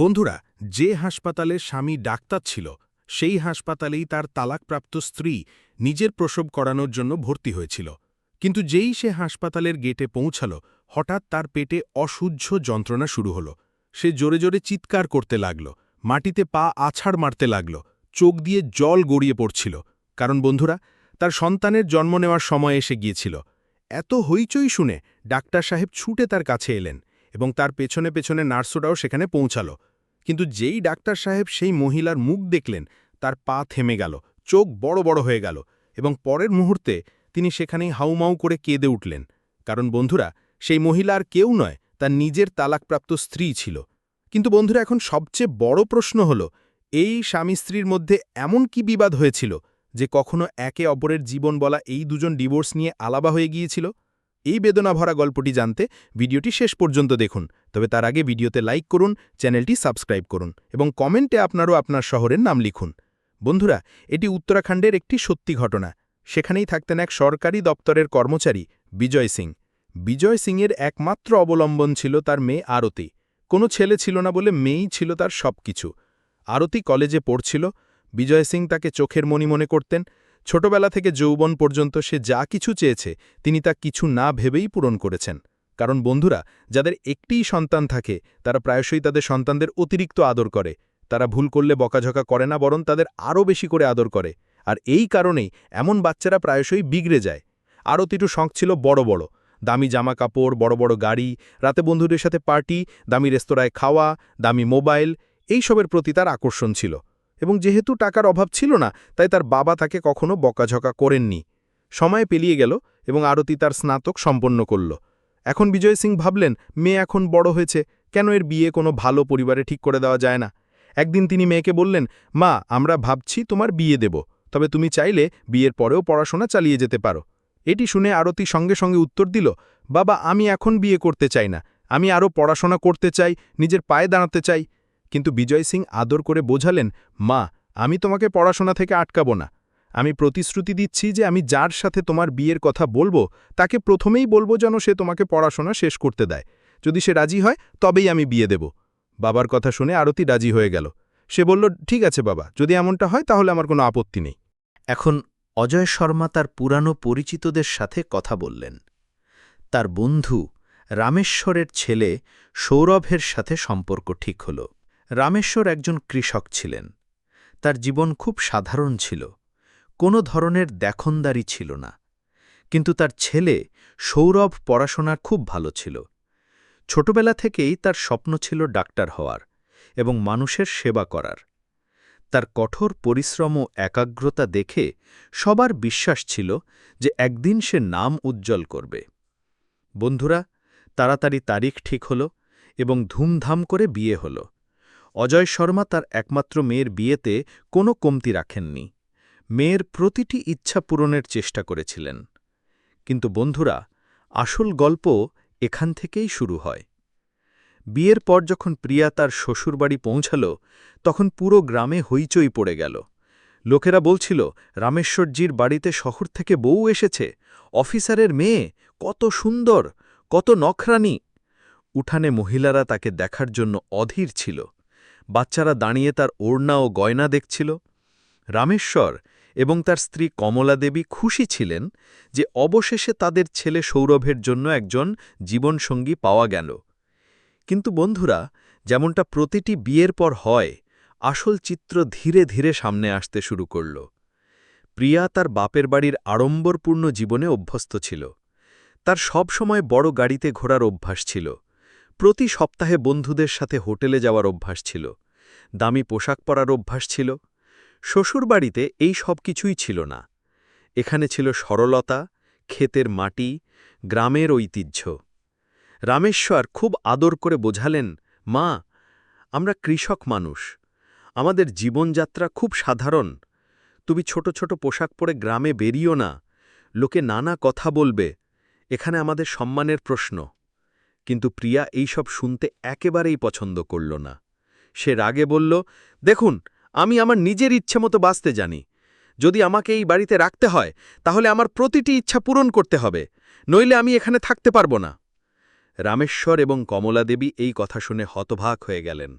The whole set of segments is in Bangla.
বন্ধুরা, যে হাসপাতালে স্বামী ডাক্তার ছিল, সেই হাসপাতালেই তার তালাকপ্রাপ্ত স্ত্রী নিজের প্রসব করানোর জন্য ভর্তি হয়েছিল। কিন্তু যেই সে হাসপাতালের গেটে পৌঁছাল, হঠাৎ তার পেটে অসহ্য যন্ত্রণা শুরু হলো। সে জোরে জোরে চিৎকার করতে লাগল, মাটিতে পা আছাড় মারতে লাগল, চোখ দিয়ে জল গড়িয়ে পড়ছিল। কারণ বন্ধুরা, তার সন্তানের জন্ম নেওয়ার সময় এসে গিয়েছিল। এত হইচই শুনে ডাক্তার সাহেব ছুটে তার কাছে এলেন এবং তার পেছনে পেছনে নার্সোরাও সেখানে পৌঁছাল। কিন্তু যেই ডাক্তার সাহেব সেই মহিলার মুখ দেখলেন, তার পা থেমে গেল, চোখ বড় বড় হয়ে গেল এবং পরের মুহূর্তে তিনি সেখানেই হাউমাউ করে কেঁদে উঠলেন। কারণ বন্ধুরা, সেই মহিলা আর কেউ নয়, তার নিজের তালাকপ্রাপ্ত স্ত্রী ছিল। কিন্তু বন্ধুরা, এখন সবচেয়ে বড় প্রশ্ন হল, এই স্বামী স্ত্রীর মধ্যে এমন কি বিবাদ হয়েছিল যে কখনো একে অপরের জীবন বলা এই দুজন ডিভোর্স নিয়ে আলাবা হয়ে গিয়েছিল? এই বেদনা ভরা গল্পটি জানতে ভিডিওটি শেষ পর্যন্ত দেখুন। তবে তার আগে ভিডিওতে লাইক করুন, চ্যানেলটি সাবস্ক্রাইব করুন এবং কমেন্টে আপনারও আপনার শহরের নাম লিখুন। বন্ধুরা, এটি উত্তরাখণ্ডের একটি সত্যি ঘটনা। সেখানেই থাকতেন এক সরকারি দপ্তরের কর্মচারী, বিজয় সিং। বিজয় সিংয়ের একমাত্র অবলম্বন ছিল তার মেয়ে আরতি। কোনো ছেলে ছিল না বলে মেয়েই ছিল তার সব কিছু আরতি কলেজে পড়ছিল। বিজয় সিং তাকে চোখের মনি মনে করতেন। ছোটবেলা থেকে যৌবন পর্যন্ত সে যা কিছু চেয়েছে, তিনি তা কিছু না ভেবেই পূরণ করেছেন। কারণ বন্ধুরা, যাদের একটিই সন্তান থাকে, তারা প্রায়শই তাদের সন্তানদের অতিরিক্ত আদর করে। তারা ভুল করলে বকাঝকা করে না, বরং তাদের আরও বেশি করে আদর করে। আর এই কারণেই এমন বাচ্চারা প্রায়শই বিগড়ে যায়। আরও তিটু শখ ছিল বড় বড়। দামি জামা কাপড় বড় বড় গাড়ি, রাতে বন্ধুদের সাথে পার্টি, দামি রেস্তোরাঁয় খাওয়া, দামি মোবাইল, এইসবের প্রতি তার আকর্ষণ ছিল। এবং যেহেতু টাকার অভাব ছিল না, তাই তার বাবা তাকে কখনো বকাঝকা করেননি। সময় পেলিয়ে গেল এবং আরতি তার স্নাতক সম্পন্ন করল। এখন বিজয় সিং ভাবলেন, মেয়ে এখন বড় হয়েছে, কেন এর বিয়ে কোনো ভালো পরিবারে ঠিক করে দেওয়া যায় না? একদিন তিনি মেয়েকে বললেন, মা, আমরা ভাবছি তোমার বিয়ে দেব, তবে তুমি চাইলে বিয়ের পরেও পড়াশোনা চালিয়ে যেতে পারো। এটি শুনে আরতি সঙ্গে সঙ্গে উত্তর দিল, বাবা, আমি এখন বিয়ে করতে চাই না, আমি আরও পড়াশোনা করতে চাই, নিজের পায়ে দাঁড়াতে চাই। কিন্তু বিজয় সিং আদর করে বোঝালেন, মা, আমি তোমাকে পড়াশোনা থেকে আটকাবো না। আমি প্রতিশ্রুতি দিচ্ছি যে আমি যার সাথে তোমার বিয়ের কথা বলব, তাকে প্রথমেই বলব যেন সে তোমাকে পড়াশোনা শেষ করতে দেয়। যদি সে রাজি হয়, তবেই আমি বিয়ে দেব। বাবার কথা শুনে আরতি রাজি হয়ে গেল। সে বলল, ঠিক আছে বাবা, যদি এমনটা হয়, তাহলে আমার কোনো আপত্তি নেই। এখন অজয় শর্মা তার পুরানো পরিচিতদের সাথে কথা বললেন। তার বন্ধু, রামেশ্বরের ছেলে সৌরভের সাথে সম্পর্ক ঠিক হল। রামেশ্বর একজন কৃষক ছিলেন। তার জীবন খুব সাধারণ ছিল। কোনো ধরনের দেখনদারি ছিল না, কিন্তু তার ছেলে সৌরভ পড়াশোনা খুব ভালো ছিল। ছোটবেলা থেকেই তার স্বপ্ন ছিল ডাক্তার হওয়ার এবং মানুষের সেবা করার। তার কঠোর পরিশ্রম ও একাগ্রতা দেখে সবার বিশ্বাস ছিল যে একদিন সে নাম উজ্জ্বল করবে। বন্ধুরা, তাড়াতাড়ি তারিখ ঠিক হল এবং ধুমধাম করে বিয়ে হল। অজয় শর্মা তার একমাত্র মেয়ের বিয়েতে কোনো কমতি রাখেননি। মেয়ের প্রতিটি ইচ্ছা পূরণের চেষ্টা করেছিলেন। কিন্তু বন্ধুরা, আসল গল্প এখান থেকেই শুরু হয়। বিয়ের পর যখন প্রিয়া তার শ্বশুরবাড়ি পৌঁছাল, তখন পুরো গ্রামে হইচই পড়ে গেল। লোকেরা বলছিল, রামেশ্বরজির বাড়িতে শহর থেকে বউ এসেছে। অফিসারের মেয়ে, কত সুন্দর, কত নখরানি। উঠানে মহিলারা তাকে দেখার জন্য অধীর ছিল। বাচ্চারা দাঁড়িয়ে তার ওড়না ও গয়না দেখছিল। রামেশ্বর এবং তার স্ত্রী কমলা দেবী খুশি ছিলেন যে অবশেষে তাদের ছেলে সৌরভের জন্য একজন জীবনসঙ্গী পাওয়া গেল। কিন্তু বন্ধুরা, যেমনটা প্রতিটি বিয়ের পর হয়, আসল চিত্র ধীরে ধীরে সামনে আসতে শুরু করল। প্রিয়া তার বাপের বাড়ির আড়ম্বরপূর্ণ জীবনে অভ্যস্ত ছিল। তার সব সময় বড় গাড়িতে ঘোরার অভ্যাস ছিল। প্রতি সপ্তাহে বন্ধুদের সাথে হোটেলে যাওয়ার অভ্যাস ছিল। দামি পোশাক পরার অভ্যাস ছিল। শ্বশুরবাড়িতে এই সব কিছুই ছিল না। এখানে ছিল সরলতা, ক্ষেতের মাটি, গ্রামের ঐতিহ্য। রামেশ্বর খুব আদর করে বোঝালেন, মা, আমরা কৃষক মানুষ। আমাদের জীবনযাত্রা খুব সাধারণ। তুমি ছোট ছোট পোশাক পরে গ্রামে বেরিও না। লোকে নানা কথা বলবে। এখানে আমাদের সম্মানের প্রশ্ন। কিন্তু প্রিয়া এইসব শুনতে একেবারেই পছন্দ করল না। সে রাগে বলল, দেখুন আমি আমার নিজের ইচ্ছে মতো বাঁচতে জানি। যদি আমাকে এই বাড়িতে রাখতে হয়, তাহলে আমার প্রতিটি ইচ্ছা পূরণ করতে হবে, নইলে আমি এখানে থাকতে পারব না। রামেশ্বর এবং কমলা দেবী এই কথা শুনে হতভাগ হয়ে গেলেন।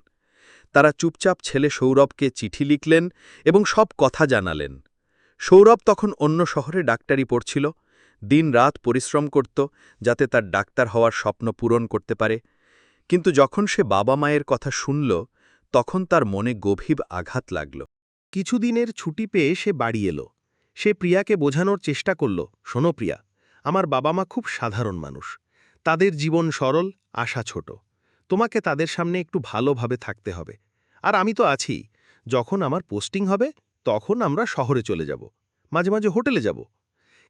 তারা চুপচাপ ছেলে সৌরভকে চিঠি লিখলেন এবং সব কথা জানালেন। সৌরভ তখন অন্য শহরে ডাক্তারি পড়ছিল, দিন রাত পরিশ্রম করত যাতে তার ডাক্তার হওয়ার স্বপ্ন পূরণ করতে পারে। কিন্তু যখন সে বাবা মায়ের কথা শুনল তখন তার মনে গভীর আঘাত লাগল। কিছুদিনের ছুটি পেয়ে সে বাড়ি এলো। সে প্রিয়াকে বোঝানোর চেষ্টা করল, শোনো প্রিয়া, আমার বাবা মা খুব সাধারণ মানুষ। তাদের জীবন সরল, আশা ছোট। তোমাকে তাদের সামনে একটু ভালোভাবে থাকতে হবে। আর আমি তো আছি। যখন আমার পোস্টিং হবে, তখন আমরা শহরে চলে যাব। মাঝে মাঝে হোটেলে যাব।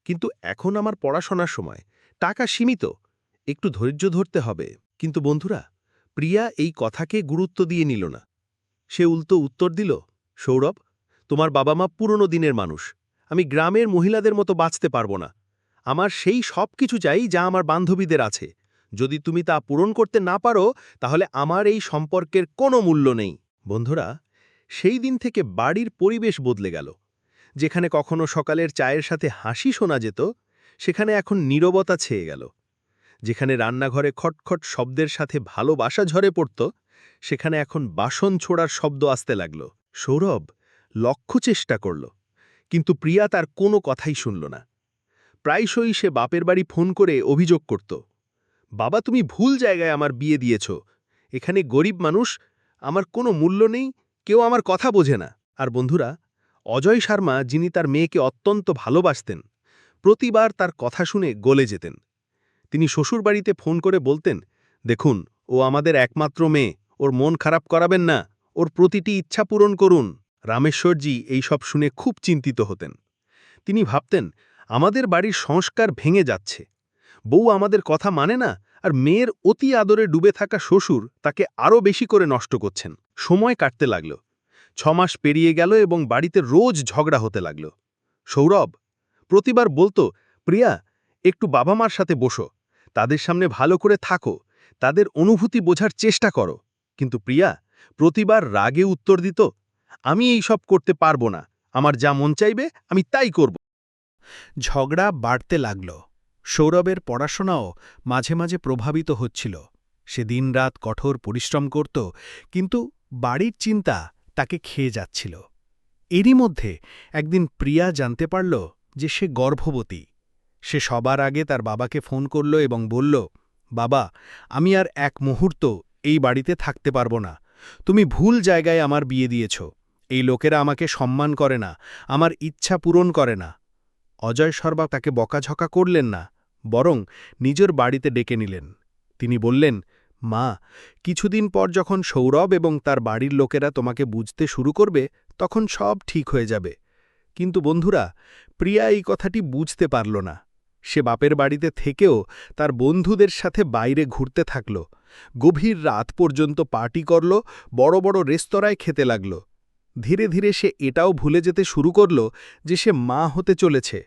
কিন্তু এখন আমার পড়াশোনার সময়। টাকা সীমিত। একটু ধৈর্য ধরতে হবে। কিন্তু বন্ধুরা, প্রিয়া এই কথাকে গুরুত্ব দিয়ে নিল না। সে উল্টো উত্তর দিল, সৌরভ, তোমার বাবা মা পুরনো দিনের মানুষ। আমি গ্রামের মহিলাদের মতো বাঁচতে পারব না। আমার সেই সব কিছু চাই যা আমার বান্ধবীদের আছে। যদি তুমি তা পূরণ করতে না পারো, তাহলে আমার এই সম্পর্কের কোনো মূল্য নেই। বন্ধুরা, সেই দিন থেকে বাড়ির পরিবেশ বদলে গেল। যেখানে কখনো সকালের চায়ের সাথে হাসি শোনা যেত, সেখানে এখন নীরবতা ছেয়ে গেল। যেখানে রান্নাঘরে খটখট শব্দের সাথে ভালোবাসা ঝরে পড়ত সেখানে এখন বাসন ছোড়ার শব্দ আসতে লাগল। সৌরভ লক্ষ্য চেষ্টা করল, কিন্তু প্রিয়া তার কোনো কথাই শুনল না। প্রায়শই সে বাপের বাড়ি ফোন করে অভিযোগ করত, বাবা, তুমি ভুল জায়গায় আমার বিয়ে দিয়েছ। এখানে গরিব মানুষ, আমার কোনো মূল্য নেই, কেউ আমার কথা বোঝে না। আর বন্ধুরা, অজয় শর্মা, যিনি তার মেয়েকে অত্যন্ত ভালোবাসতেন, প্রতিবার তার কথা শুনে গলে যেতেন। তিনি শ্বশুরবাড়িতে ফোন করে বলতেন, দেখুন, ও আমাদের একমাত্র মেয়ে। ওর মন খারাপ করাবেন না, ওর প্রতিটি ইচ্ছা পূরণ করুন। রামেশ্বরজি এই সব শুনে খুব চিন্তিত হতেন। তিনি ভাবতেন, আমাদের বাড়ির সংস্কার ভেঙে যাচ্ছে। বউ আমাদের কথা মানে না, আর মেয়ের অতি আদরে ডুবে থাকা শ্বশুর তাকে আরও বেশি করে নষ্ট করছেন। সময় কাটতে লাগল। ছমাস পেরিয়ে গেল এবং বাড়িতে রোজ ঝগড়া হতে লাগল। সৌরভ, প্রতিবার বলতো, প্রিয়া, একটু বাবা মার সাথে বসো। তাদের সামনে ভালো করে থাকো। তাদের অনুভূতি বোঝার চেষ্টা করো। কিন্তু প্রিয়া, প্রতিবার রাগে উত্তর দিত, আমি এই সব করতে পারব না, আমার যা মন চাইবে, আমি তাই করব। ঝগড়া বাড়তে লাগল। সৌরভের পড়াশোনাও মাঝে মাঝে প্রভাবিত হচ্ছিল। সে দিনরাত কঠোর পরিশ্রম করত, কিন্তু বাড়ির চিন্তা তাকে খেয়ে যাচ্ছিল। এরই মধ্যে একদিন প্রিয়া জানতে পারল যে সে গর্ভবতী। সে সবার আগে তার বাবাকে ফোন করল এবং বলল, বাবা, আমি আর এক মুহূর্ত এই বাড়িতে থাকতে পারব না। তুমি ভুল জায়গায় আমার বিয়ে দিয়েছ। এই লোকেরা আমাকে সম্মান করে না, আমার ইচ্ছা পূরণ করে না। অজয় সর্বা তাকে বকাঝকা করলেন না, বরং নিজের বাড়িতে ডেকে নিলেন। তিনি বললেন, মা, কিছুদিন পর যখন সৌরভ এবং তার বাড়ির লোকেরা তোমাকে বুঝতে শুরু করবে, তখন সব ঠিক হয়ে যাবে। কিন্তু বন্ধুরা, প্রিয়া এই কথাটি বুঝতে পারল না। সে বাপের বাড়িতে থেকেও তার বন্ধুদের সাথে বাইরে ঘুরতে থাকল। গভীর রাত পর্যন্ত পার্টি করল, বড় বড় রেস্তোরাঁয় খেতে লাগল। ধীরে ধীরে সে এটাও ভুলে যেতে শুরু করল যে সে মা হতে চলেছে।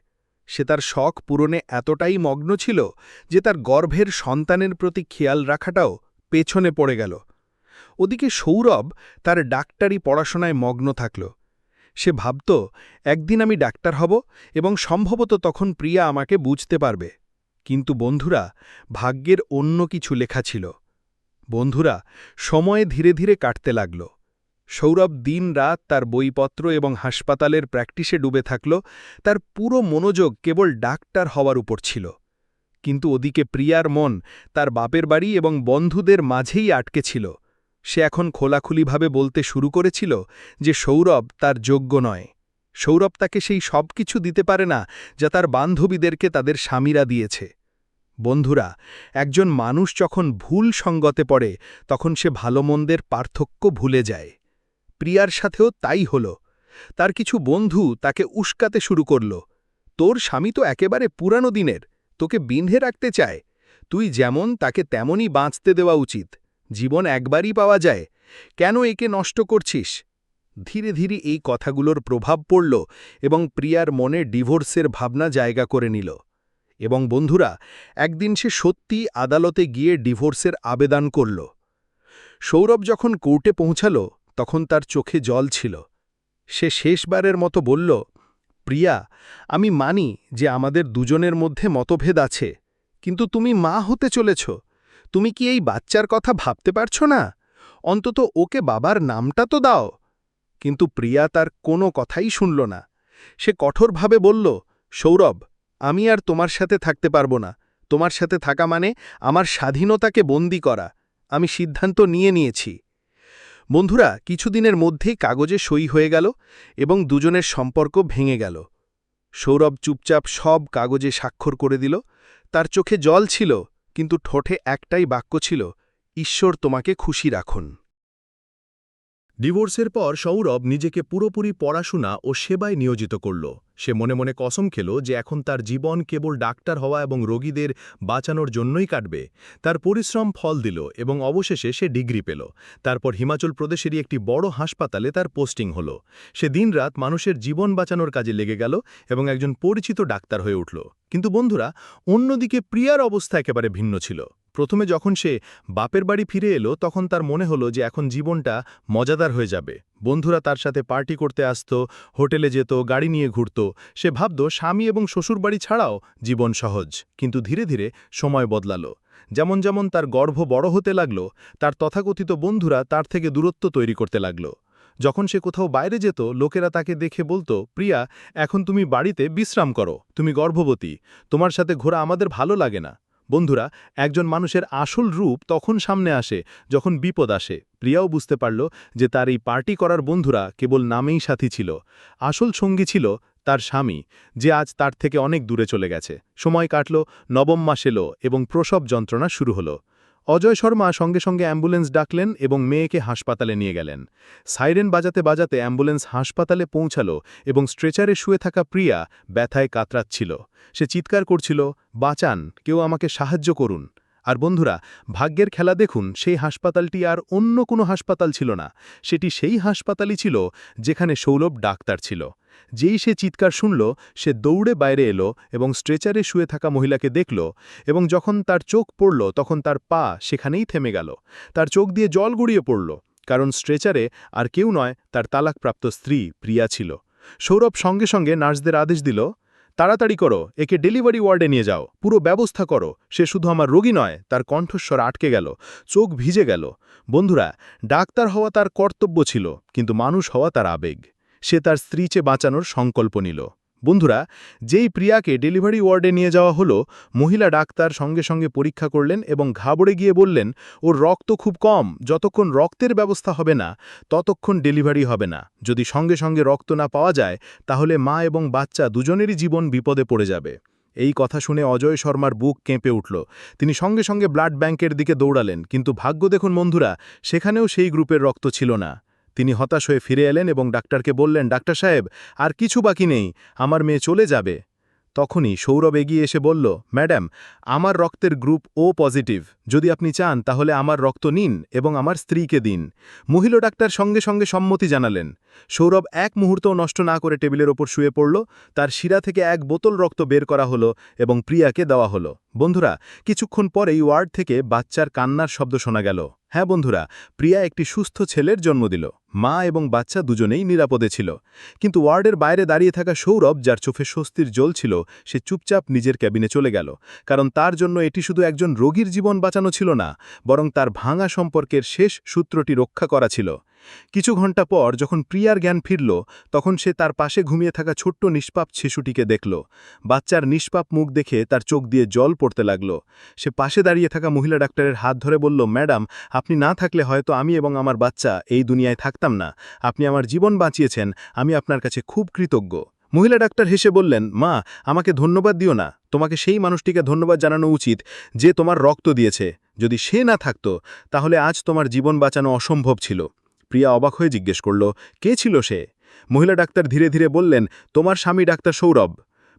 সে তার শখ পূরণে এতটাই মগ্ন ছিল যে তার গর্ভের সন্তানের প্রতি খেয়াল রাখাটাও পেছনে পড়ে গেল। ওদিকে সৌরভ তার ডাক্তারি পড়াশোনায় মগ্ন থাকল। সে ভাবত, একদিন আমি ডাক্তার হব এবং সম্ভবত তখন প্রিয়া আমাকে বুঝতে পারবে। কিন্তু বন্ধুরা, ভাগ্যের অন্য কিছু লেখা ছিল। বন্ধুরা, সময়ে ধীরে ধীরে কাটতে লাগল। সৌরভ দিন রাত তার বইপত্র এবং হাসপাতালের প্র্যাকটিসে ডুবে থাকল, তার পুরো মনোযোগ কেবল ডাক্তার হওয়ার উপর ছিল। কিন্তু ওদিকে প্রিয়ার মন তার বাপের বাড়ি এবং বন্ধুদের মাঝেই আটকে ছিল। সে এখন খোলাখুলিভাবে বলতে শুরু করেছিল যে সৌরভ তার যোগ্য নয়। সৌরভ তাকে সেই সব কিছু দিতে পারে না যা তার বান্ধবীদেরকে তাদের স্বামীরা দিয়েছে। বন্ধুরা, একজন মানুষ যখন ভুল সঙ্গতে পড়ে, তখন সে ভালো মন্দের পার্থক্য ভুলে যায়। প্রিয়ার সাথেও তাই হল। তার কিছু বন্ধু তাকে উস্কাতে শুরু করল। তোর স্বামী তো একেবারে পুরানো দিনের, তোকে বিন্ধে রাখতে চায়। তুই যেমন তাকে তেমনই বাঁচতে দেওয়া উচিত। জীবন একবারই পাওয়া যায়। কেন একে নষ্ট করছিস? ধীরে ধীরে এই কথাগুলোর প্রভাব পড়ল এবং প্রিয়ার মনে ডিভোর্সের ভাবনা জায়গা করে নিল। এবং বন্ধুরা, একদিন সে সত্যি আদালতে গিয়ে ডিভোর্সের আবেদন করল। সৌরভ যখন কোর্টে পৌঁছাল, তখন তার চোখে জল ছিল। সে শেষবারের মতো বলল, প্রিয়া, আমি মানি যে আমাদের দুজনের মধ্যে মতভেদ আছে, কিন্তু তুমি মা হতে চলেছ। তুমি কি এই বাচ্চার কথা ভাবতে পারছ না? অন্তত ওকে বাবার নামটা তো দাও। কিন্তু প্রিয়া তার কোনো কথাই শুনল না। সে কঠোরভাবে বলল, সৌরভ আমি আর তোমার সাথে থাকতে পারব না। তোমার সাথে থাকা মানে আমার স্বাধীনতাকে বন্দি করা। আমি সিদ্ধান্ত নিয়ে নিয়েছি। বন্ধুরা, কিছুদিনের মধ্যেই কাগজে সই হয়ে গেল এবং দুজনের সম্পর্ক ভেঙে গেল। সৌরভ চুপচাপ সব কাগজে স্বাক্ষর করে দিল। তার চোখে জল ছিল, কিন্তু ঠোঁটে একটাই বাক্য ছিল, ঈশ্বর তোমাকে খুশি রাখুন। ডিভোর্সের পর সৌরভ নিজেকে পুরোপুরি পড়াশোনা ও সেবায় নিয়োজিত করল। সে মনে মনে কসম খেল যে এখন তার জীবন কেবল ডাক্তার হওয়া এবং রোগীদের বাঁচানোর জন্যই কাটবে। তার পরিশ্রম ফল দিল এবং অবশেষে সে ডিগ্রি পেল। তারপর হিমাচল প্রদেশেরই একটি বড় হাসপাতালে তার পোস্টিং হল। সে দিনরাত মানুষের জীবন বাঁচানোর কাজে লেগে গেল এবং একজন পরিচিত ডাক্তার হয়ে উঠল। কিন্তু বন্ধুরা, অন্যদিকে প্রিয়ার অবস্থা একেবারে ভিন্ন ছিল। প্রথমে যখন সে বাপের বাড়ি ফিরে এলো, তখন তার মনে হলো যে এখন জীবনটা মজাদার হয়ে যাবে। বন্ধুরা তার সাথে পার্টি করতে আসত, হোটেলে যেত, গাড়ি নিয়ে ঘুরত। সে ভাবত, স্বামী এবং শ্বশুরবাড়ি ছাড়াও জীবন সহজ। কিন্তু ধীরে ধীরে সময় বদলালো। যেমন যেমন তার গর্ভ বড় হতে লাগল, তার তথাকথিত বন্ধুরা তার থেকে দূরত্ব তৈরি করতে লাগল। যখন সে কোথাও বাইরে যেত, লোকেরা তাকে দেখে বলতো, প্রিয়া, এখন তুমি বাড়িতে বিশ্রাম করো। তুমি গর্ভবতী। তোমার সাথে ঘোরা আমাদের ভালো লাগে না। বন্ধুরা, একজন মানুষের আসল রূপ তখন সামনে আসে, যখন বিপদ আসে। প্রিয়াও বুঝতে পারল যে তার এই পার্টি করার বন্ধুরা কেবল নামেই সাথী ছিল। আসল সঙ্গী ছিল তার স্বামী, যে আজ তার থেকে অনেক দূরে চলে গেছে। সময় কাটল, নবম মাস এলো এবং প্রসব যন্ত্রণা শুরু হলো। অজয় শর্মা সঙ্গে সঙ্গে অ্যাম্বুলেন্স ডাকলেন এবং মেয়েকে হাসপাতালে নিয়ে গেলেন। সাইরেন বাজাতে বাজাতে অ্যাম্বুলেন্স হাসপাতালে পৌঁছালো এবং স্ট্রেচারে শুয়ে থাকা প্রিয়া ব্যথায় কাতরাচ্ছিল। সে চিৎকার করছিল, বাঁচান, কেউ আমাকে সাহায্য করুন। আর বন্ধুরা, ভাগ্যের খেলা দেখুন, সেই হাসপাতালটি আর অন্য কোনো হাসপাতাল ছিল না। সেটি সেই হাসপাতালই ছিল যেখানে সৌরভ ডাক্তার ছিল। যেই সে চিৎকার শুনল, সে দৌড়ে বাইরে এলো এবং স্ট্রেচারে শুয়ে থাকা মহিলাকে দেখল এবং যখন তার চোখ পড়ল, তখন তার পা সেখানেই থেমে গেল। তার চোখ দিয়ে জল গড়িয়ে পড়ল, কারণ স্ট্রেচারে আর কেউ নয়, তার তালাকপ্রাপ্ত স্ত্রী প্রিয়া ছিল। সৌরভ সঙ্গে সঙ্গে নার্সদের আদেশ দিল, তাড়াতাড়ি করো, একে ডেলিভারি ওয়ার্ডে নিয়ে যাও। পুরো ব্যবস্থা করো। সে শুধু আমার রোগী নয়, তার কণ্ঠস্বর আটকে গেল, চোখ ভিজে গেল। বন্ধুরা, ডাক্তার হওয়া তার কর্তব্য ছিল, কিন্তু মানুষ হওয়া তার আবেগ। সে তার স্ত্রীচে বাঁচানোর সংকল্প নিল। বন্ধুরা, যেই প্রিয়াকে ডেলিভারি ওয়ার্ডে নিয়ে যাওয়া হলো, মহিলা ডাক্তার সঙ্গে সঙ্গে পরীক্ষা করলেন এবং ঘাবড়ে গিয়ে বললেন, ওর রক্ত খুব কম, যতক্ষণ রক্তের ব্যবস্থা হবে না, ততক্ষণ ডেলিভারি হবে না। যদি সঙ্গে সঙ্গে রক্ত না পাওয়া যায়, তাহলে মা এবং বাচ্চা দুজনেরই জীবন বিপদে পড়ে যাবে। এই কথা শুনে অজয় শর্মার বুক কেঁপে উঠল। তিনি সঙ্গে সঙ্গে ব্লাড ব্যাংকের দিকে দৌড়ালেন, কিন্তু ভাগ্য দেখুন বন্ধুরা, সেখানেও সেই গ্রুপের রক্ত ছিল না। তিনি হতাশ হয়ে ফিরে এলেন এবং ডাক্তারকে বললেন, ডাক্তার সাহেব, আর কিছু বাকি নেই, আমার মেয়ে চলে যাবে। তখনই সৌরভ এগিয়ে এসে বলল, ম্যাডাম, আমার রক্তের গ্রুপ ও পজিটিভ। যদি আপনি চান, তাহলে আমার রক্ত নিন এবং আমার স্ত্রীকে দিন। মহিলা ডাক্তার সঙ্গে সঙ্গে সম্মতি জানালেন। সৌরভ এক মুহূর্তও নষ্ট না করে টেবিলের ওপর শুয়ে পড়ল। তার শিরা থেকে এক বোতল রক্ত বের করা হলো এবং প্রিয়াকে দেওয়া হলো। বন্ধুরা, কিছুক্ষণ পরেই ওয়ার্ড থেকে বাচ্চার কান্নার শব্দ শোনা গেল। হ্যাঁ বন্ধুরা, প্রিয়া একটি সুস্থ ছেলের জন্ম দিল। মা এবং বাচ্চা দুজনেই নিরাপদে ছিল। কিন্তু ওয়ার্ডের বাইরে দাঁড়িয়ে থাকা সৌরভ, যার চোখে স্বস্তির জল ছিল, সে চুপচাপ নিজের ক্যাবিনে চলে গেল। কারণ তার জন্য এটি শুধু একজন রোগীর জীবন বাঁচানো ছিল না, বরং তার ভাঙা সম্পর্কের শেষ সূত্রটি রক্ষা করা ছিল। কিছু ঘণ্টা পর যখন প্রিয়ার জ্ঞান ফিরল, তখন সে তার পাশে ঘুমিয়ে থাকা ছোট্ট নিষ্পাপ শিশুটিকে দেখল। বাচ্চার নিষ্পাপ মুখ দেখে তার চোখ দিয়ে জল পড়তে লাগল। সে পাশে দাঁড়িয়ে থাকা মহিলা ডাক্তারের হাত ধরে বলল, ম্যাডাম, আপনি না থাকলে হয়তো আমি এবং আমার বাচ্চা এই দুনিয়ায় থাকতাম না। আপনি আমার জীবন বাঁচিয়েছেন, আমি আপনার কাছে খুব কৃতজ্ঞ। মহিলা ডাক্তার হেসে বললেন, মা, আমাকে ধন্যবাদ দিও না। তোমাকে সেই মানুষটিকে ধন্যবাদ জানানো উচিত যে তোমার রক্ত দিয়েছে। যদি সে না থাকত, তাহলে আজ তোমার জীবন বাঁচানো অসম্ভব ছিল। প্রিয়া অবাক হয়ে জিজ্ঞেস করল, কে ছিল সে? মহিলা ডাক্তার ধীরে ধীরে বললেন, তোমার স্বামী ডাক্তার সৌরভ।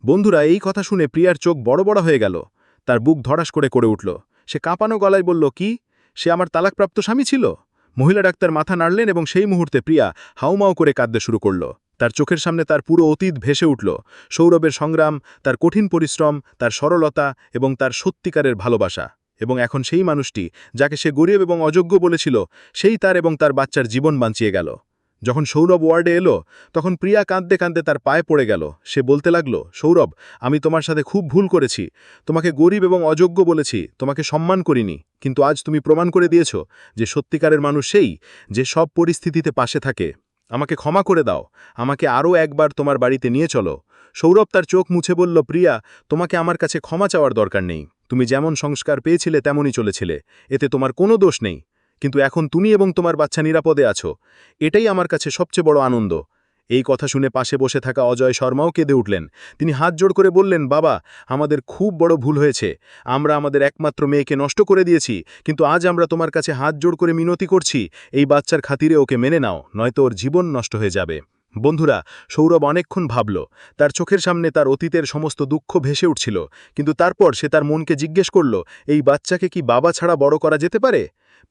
বন্ধুরা, এই কথা শুনে প্রিয়ার চোখ বড় বড় হয়ে গেল। তার বুক ধরাস করে করে উঠল। সে কাঁপানো গলায় বলল, কি? সে আমার তালাকপ্রাপ্ত স্বামী ছিল? মহিলা ডাক্তার মাথা নাড়লেন এবং সেই মুহূর্তে প্রিয়া হাউমাউ করে কাঁদতে শুরু করল। তার চোখের সামনে তার পুরো অতীত ভেসে উঠল। সৌরভের সংগ্রাম, তার কঠিন পরিশ্রম, তার সরলতা এবং তার সত্যিকারের ভালোবাসা। এবং এখন সেই মানুষটি, যাকে সে গরিব এবং অযোগ্য বলেছিল, সেই তার এবং তার বাচ্চার জীবন বাঁচিয়ে গেল। যখন সৌরভ ওয়ার্ডে এলো, তখন প্রিয়া কাঁদতে কাঁদতে তার পায়ে পড়ে গেল। সে বলতে লাগল, সৌরভ, আমি তোমার সাথে খুব ভুল করেছি। তোমাকে গরিব এবং অযোগ্য বলেছি, তোমাকে সম্মান করিনি। কিন্তু আজ তুমি প্রমাণ করে দিয়েছ যে সত্যিকারের মানুষ সেই, যে সব পরিস্থিতিতে পাশে থাকে। আমাকে ক্ষমা করে দাও। আমাকে আরও একবার তোমার বাড়িতে নিয়ে চলো। সৌরভ তার চোখ মুছে বলল, প্রিয়া, তোমাকে আমার কাছে ক্ষমা চাওয়ার দরকার নেই। তুমি যেমন সংস্কার পেয়েছিলে, তেমনই চলেছিলে। এতে তোমার কোনো দোষ নেই। কিন্তু এখন তুমি এবং তোমার বাচ্চা নিরাপদে আছো। এটাই আমার কাছে সবচেয়ে বড় আনন্দ। এই কথা শুনে পাশে বসে থাকা অজয় শর্মাও কেঁদে উঠলেন। তিনি হাত জোড় করে বললেন, বাবা, আমাদের খুব বড় ভুল হয়েছে। আমরা আমাদের একমাত্র মেয়েকে নষ্ট করে দিয়েছি, কিন্তু আজ আমরা তোমার কাছে হাত জোড় করে মিনতি করছি। এই বাচ্চার খাতিরে ওকে মেনে নাও, নয়তো ওর জীবন নষ্ট হয়ে যাবে। বন্ধুরা, সৌরভ অনেকক্ষণ ভাবল। তার চোখের সামনে তার অতীতের সমস্ত দুঃখ ভেসে উঠছিল, কিন্তু তারপর সে তার মনকে জিজ্ঞেস করল, এই বাচ্চাকে কি বাবা ছাড়া বড় করা যেতে পারে?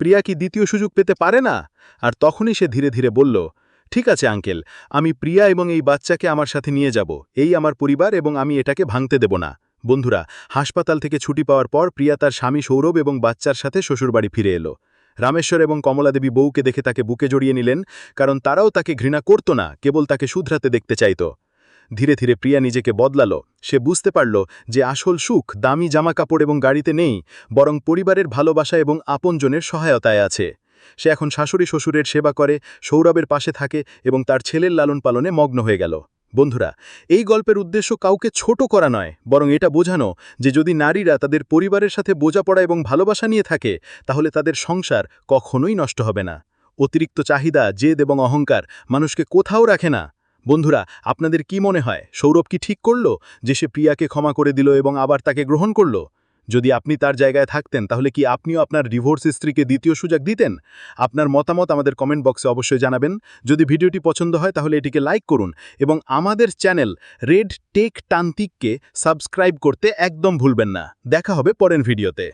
প্রিয়া কি দ্বিতীয় সুযোগ পেতে পারে না? আর তখনই সে ধীরে ধীরে বলল ঠিক আছে, আঙ্কেল। আমি প্রিয়া এবং এই বাচ্চাকে আমার সাথে নিয়ে যাব। এই আমার পরিবার এবং আমি এটাকে ভাঙতে দেব না। বন্ধুরা, হাসপাতাল থেকে ছুটি পাওয়ার পর প্রিয়া তার স্বামী সৌরভ এবং বাচ্চার সাথে শ্বশুরবাড়ি ফিরে এলো। রামেশ্বর এবং কমলাদেবী বউকে দেখে তাকে বুকে জড়িয়ে নিলেন, কারণ তারাও তাকে ঘৃণা করত না, কেবল তাকে শুধরাতে দেখতে চাইত। ধীরে ধীরে প্রিয়া নিজেকে বদলালো। সে বুঝতে পারল যে আসল সুখ দামি জামাকাপড় এবং গাড়িতে নেই, বরং পরিবারের ভালোবাসা এবং আপনজনের সহায়তায় আছে। সে এখন শাশুড়ি শ্বশুরের সেবা করে, সৌরভের পাশে থাকে এবং তার ছেলের লালন পালনে মগ্ন হয়ে গেল। বন্ধুরা, এই গল্পের উদ্দেশ্য কাউকে ছোট করা নয়, বরং এটা বোঝানো যে যদি নারীরা তাদের পরিবারের সাথে বোঝাপড়া এবং ভালোবাসা নিয়ে থাকে, তাহলে তাদের সংসার কখনোই নষ্ট হবে না। অতিরিক্ত চাহিদা, জেদ এবং অহংকার মানুষকে কোথাও রাখে না। বন্ধুরা, আপনাদের কি মনে হয়, সৌরভ কি ঠিক করল যে সে প্রিয়াকে ক্ষমা করে দিল এবং আবার তাকে গ্রহণ করল? যদি আপনি তার জায়গায় থাকতেন, তাহলে কি আপনিও আপনার ডিভোর্স স্ত্রীকে দ্বিতীয় সুযোগ দিতেন? আপনার মতামত আমাদের কমেন্ট বক্সে অবশ্যই জানাবেন। যদি ভিডিওটি পছন্দ হয়, তাহলে এটিকে লাইক করুন এবং আমাদের চ্যানেল রেড টেক টান্তিককে সাবস্ক্রাইব করতে একদম ভুলবেন না। দেখা হবে পরের ভিডিওতে